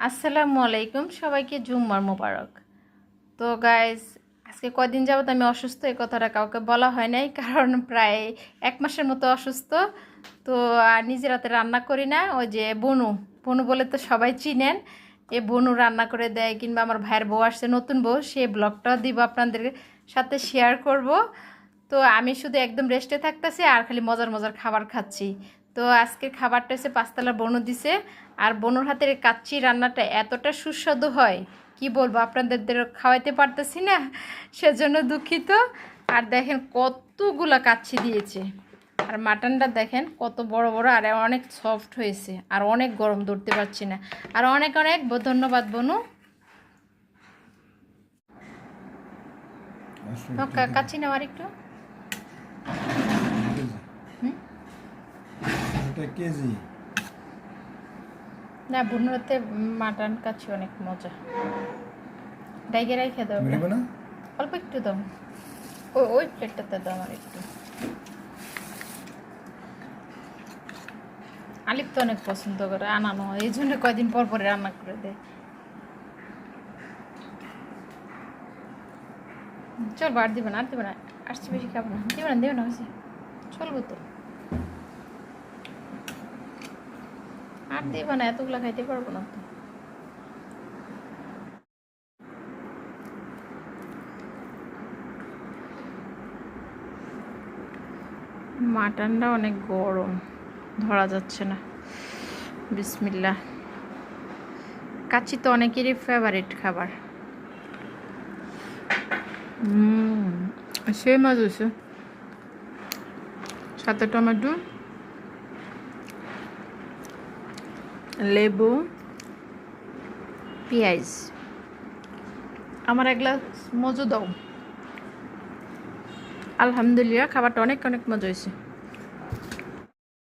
আসসালামু আলাইকুম, সবাইকে জুম্মার মোবারক। তো গাইজ আজকে কয়দিন যাবত আমি অসুস্থ, এই কথাটা কাউকে বলা হয় নাই, কারণ প্রায় এক মাসের মতো অসুস্থ। তো আর নিজের হাতে রান্না করি না, ওই যে বনু বনু বলে তো সবাই চিনেন। এ বনু রান্না করে দেয়, কিংবা আমার ভাইয়ের বউ আসছে, নতুন বউ, সে ব্লগটাও দিব আপনাদের সাথে শেয়ার করব। তো আমি শুধু একদম রেস্টে থাকতেছি, আর খালি মজার মজার খাবার খাচ্ছি। তো আজকের খাবারটা হচ্ছে পাঁচতলা বনু দিছে। আর বনুর হাতের কাচ্চি রান্নাটা এতটা সুস্বাদু হয় কি বলব আপনাদের খাওয়াইতে পারতেছি না সেজন্য দুঃখিত। আর দেখেন কতগুলা কাচ্চি দিয়েছে। আর মাটনটা দেখেন কত বড় বড় আর অনেক সফট হয়েছে আর অনেক গরম ধরতে পারছি না। আর অনেক অনেক ধন্যবাদ বনু। তো কা- কাচ্চি নেওয়ার একটু হুম? এটা কেজি। না বুনুরাতে মাটন কাচ্চি অনেক মজা। ডাইগে রাইখে দাও না? অল্প একটু দাও। ওই ওই প্লেটটাতে দাও আমার একটু। আলিপ তো অনেক পছন্দ করে আনানো। হয় এই জন্য কয়দিন পর পরে রান্না করে দেয়। চল বার দিবে না আর দিবে না। আসছে বেশি খাব না। দিবে না দিবে না হয়েছে। চলবো তো। দিবে না, এতগুলো খাইতে পারব না তো। মাটনটা অনেক গরম, ধরা যাচ্ছে না। বিসমিল্লা কাচ্চি তো অনেকেরই ফেভারিট খাবার। হুম সে মাছ হয়েছে সাথে টমেটো লেবু পেঁয়াজ। আমার এক গ্লাস মজু দাও। আলহামদুলিল্লাহ খাবারটা অনেক অনেক মজা হয়েছে।